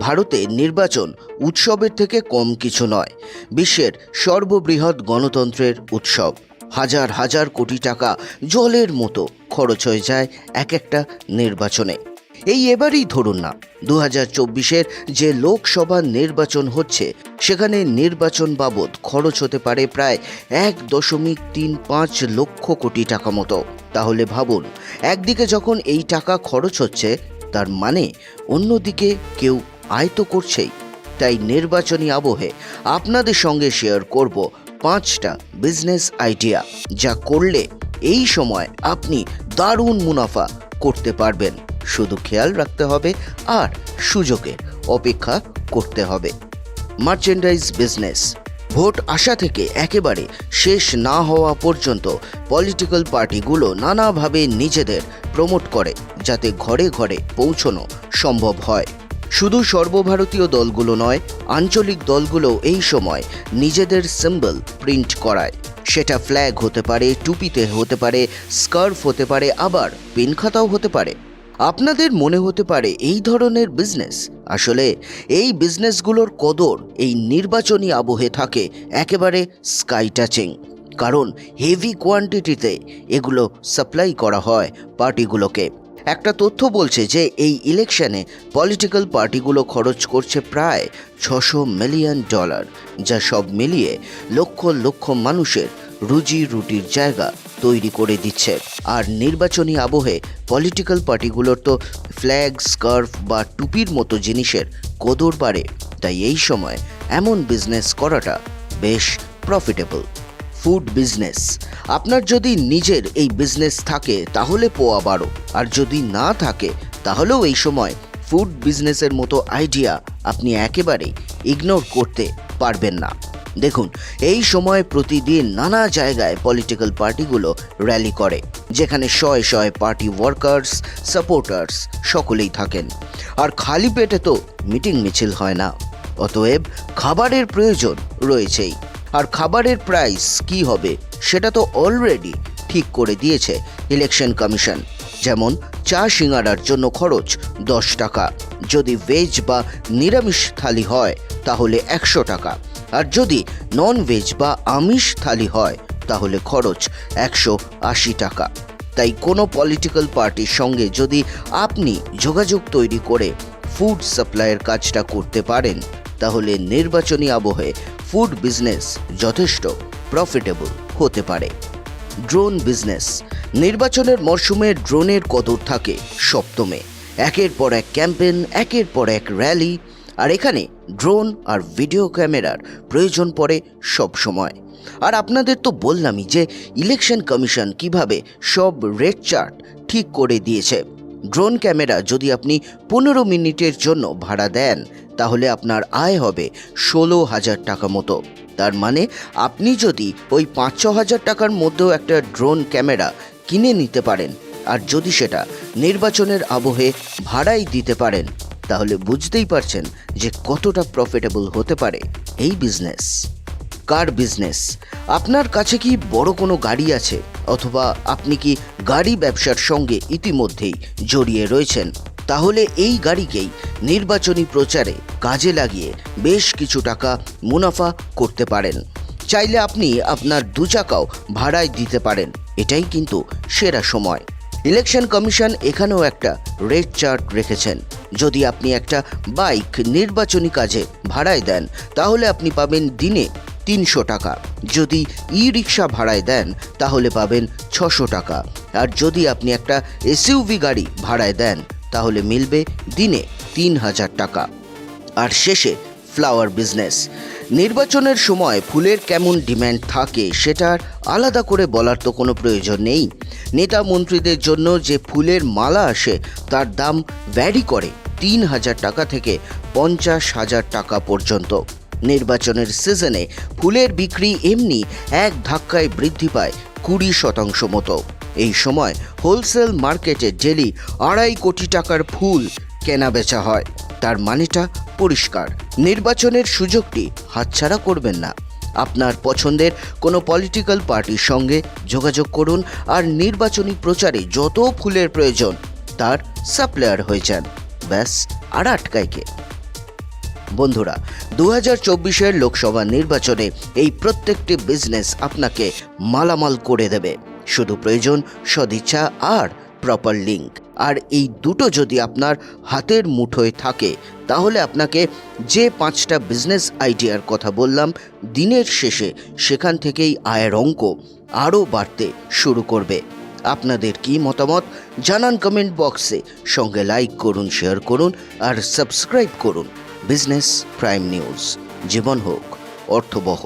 ভারতে নির্বাচন উৎসবের থেকে কম কিছু নয়, বিশ্বের সর্ববৃহৎ গণতন্ত্রের উৎসব। হাজার হাজার কোটি টাকা জলের মতো খরচ হয়ে যায় এক একটা নির্বাচনে। এই এবারই ধরুন না দু হাজার চব্বিশের যে লোকসভা নির্বাচন হচ্ছে, সেখানে নির্বাচন বাবদ খরচ হতে পারে প্রায় এক দশমিক তিন পাঁচ লক্ষ কোটি টাকা মতো। তাহলে ভাবুন, একদিকে যখন এই টাকা খরচ হচ্ছে তার মানে অন্যদিকে কেউ আয়ত করছেই। তাই নির্বাচনী আবহে আপনাদের সঙ্গে শেয়ার করব পাঁচটা বিজনেস আইডিয়া যা করলে এই সময় আপনি দারুণ মুনাফা করতে পারবেন। শুধু খেয়াল রাখতে হবে আর সুযোগের অপেক্ষা করতে হবে। মার্চেন্ডাইজ বিজনেস ভোট আসা থেকে একেবারে শেষ না হওয়া পর্যন্ত পলিটিক্যাল পার্টিগুলো নানাভাবে নিজেদের প্রমোট করে, যাতে ঘরে ঘরে পৌঁছনো সম্ভব হয়। শুধু সর্বভারতীয় দলগুলো নয়, আঞ্চলিক দলগুলো এই সময় নিজেদের সিম্বল প্রিন্ট করায়। সেটা ফ্ল্যাগ হতে পারে, টুপিতে হতে পারে স্কার্ফ হতে পারে, আবার পেন খাতাও হতে পারে। আপনাদের মনে হতে পারে এই ধরনের বিজনেস আসলে এই বিজনেসগুলোর কদর এই নির্বাচনী আবহে থাকে একেবারে স্কাই টাচিং কারণ হেভি কোয়ান্টিটিতে এগুলো সাপ্লাই করা হয় পার্টিগুলোকে। একটা তথ্য বলছে যে এই ইলেকশনে পলিটিক্যাল পার্টিগুলো খরচ করছে প্রায় ছশো মিলিয়ন ডলার যা সব মিলিয়ে লক্ষ লক্ষ মানুষের রুজি রুটির জায়গা। তৈরি করে দিচ্ছে। আর নির্বাচনী আবহে পলিটিক্যাল পার্টিগুলোর তো ফ্ল্যাগ স্কার্ফ বা টুপির মতো জিনিসের কদর বাড়ে। তাই এই সময় এমন বিজনেস করাটা বেশ প্রফিটেবল ফুড বিজনেস আপনার যদি নিজের এই বিজনেস থাকে, তাহলে পোয়া বারো। আর যদি না থাকে, তাহলেও এই সময় ফুড বিজনেসের মতো আইডিয়া আপনি একেবারেই ইগনোর করতে পারবেন না। দেখুন, এই সময় প্রতিদিন নানা জায়গায় পলিটিক্যাল পার্টিগুলো র্যালি করে, যেখানে শয়ে শয়ে পার্টি ওয়ার্কার্স সাপোর্টার্স সকলেই থাকেন। আর খালি পেটে তো মিটিং মিছিল হয় না, অতএব খাবারের প্রয়োজন রয়েছেই। আর খাবারের প্রাইস কি হবে, সেটা তো অলরেডি ঠিক করে দিয়েছে ইলেকশন কমিশন যেমন চা সিঙ্গারার জন্য খরচ দশ টাকা, যদি ভেজ বা নিরামিষ থালি হয়, তাহলে একশো টাকা। আর যদি নন ভেজ বা আমিষ থালি হয়, তাহলে খরচ একশো আশি টাকা। তাই কোনো পলিটিক্যাল পার্টির সঙ্গে যদি আপনি যোগাযোগ তৈরি করে ফুড সাপ্লাইয়ের কাজটা করতে পারেন, তাহলে নির্বাচনী আবহে ফুড বিজনেস যথেষ্ট প্রফিটেবল হতে পারে। ড্রোন বিজনেস নির্বাচনের মরশুমে ড্রোনের কদর থাকে সপ্তমে। একের পর এক ক্যাম্পেন একের পর এক র্যালি আর এখানে ড্রোন আর ভিডিও ক্যামেরার প্রয়োজন পড়ে সব সময়। আর আপনাদের তো বললামই যে ইলেকশন কমিশন কীভাবে সব রেড চার্ট ঠিক করে দিয়েছে। ড্রোন ক্যামেরা যদি আপনি পনেরো মিনিটের জন্য ভাড়া দেন, তাহলে আপনার আয় হবে ষোলো হাজার টাকা মতো। তার মানে আপনি যদি ওই পাঁচ ছ হাজার টাকার মধ্যেও একটা ড্রোন ক্যামেরা কিনে নিতে পারেন, আর যদি সেটা নির্বাচনের আবহে ভাড়াই দিতে পারেন তাহলে বুঝতেই পারছেন যে কতটা প্রফিটেবল হতে পারে এই বিজনেস কার বিজনেস আপনার কাছে কি বড় কোনো গাড়ি আছে? অথবা আপনি কি গাড়ি ব্যবসার সঙ্গে ইতিমধ্যেই জড়িয়ে রয়েছেন? তাহলে এই গাড়িকেই নির্বাচনী প্রচারে কাজে লাগিয়ে বেশ কিছু টাকা মুনাফা করতে পারেন। চাইলে আপনি আপনার দু চাকাও ভাড়ায় দিতে পারেন। এটাই কিন্তু সেরা সময়। ইলেকশন কমিশন এখানেও একটা রেড চার্ট রেখেছেন। যদি আপনি একটা বাইক নির্বাচনী কাজে ভাড়ায় দেন, তাহলে আপনি পাবেন দিনে তিনশো টাকা। যদি ই রিক্সা ভাড়ায় দেন, তাহলে পাবেন ছশো টাকা। আর যদি আপনি একটা এসইউভি গাড়ি ভাড়ায় দেন, তাহলে মিলবে দিনে তিন হাজার টাকা। আর শেষে ফ্লাওয়ার বিজনেস নির্বাচনের সময় ফুলের কেমন ডিম্যান্ড থাকে সেটার আলাদা করে বলার তো কোনো প্রয়োজন নেই। নেতা মন্ত্রীদের জন্য যে ফুলের মালা আসে, তার দাম ভ্যারি করে তিন হাজার টাকা থেকে পঞ্চাশ হাজার টাকা পর্যন্ত। নির্বাচনের সিজনে ফুলের বিক্রি এমনি এক ধাক্কায় বৃদ্ধি পায় কুড়ি শতাংশ মতো। এই সময় হোলসেল মার্কেটে ডেলি আড়াই কোটি টাকার ফুল কেনা বেচা হয়। তার মানেটা পরিষ্কার। নির্বাচনের সুযোগটি হাতছাড়া করবেন না। আপনার পছন্দের কোনো পলিটিক্যাল পার্টির সঙ্গে যোগাযোগ করুন আর নির্বাচনী প্রচারে যত ফুলের প্রয়োজন তার সাপ্লায়ার হয়ে যান। ব্যাস, আর আটকায় কে? বন্ধুরা দু হাজার চব্বিশের লোকসভা নির্বাচনে এই প্রত্যেকটি বিজনেস আপনাকে মালামাল করে দেবে। শুধু প্রয়োজন সদিচ্ছা আর প্রপার লিঙ্ক আর এই দুটো যদি আপনার হাতের মুঠোয় থাকে, তাহলে আপনাকে যে পাঁচটা বিজনেস আইডিয়ার কথা বললাম, দিনের শেষে সেখান থেকেই আয়ের অঙ্ক আরও বাড়তে শুরু করবে। আপনাদের কি মতামত জানান কমেন্ট বক্সে সঙ্গে লাইক করুন শেয়ার করুন আর সাবস্ক্রাইব করুন। বিজনেস প্রাইম নিউজ জীবন হোক, অর্থবহ।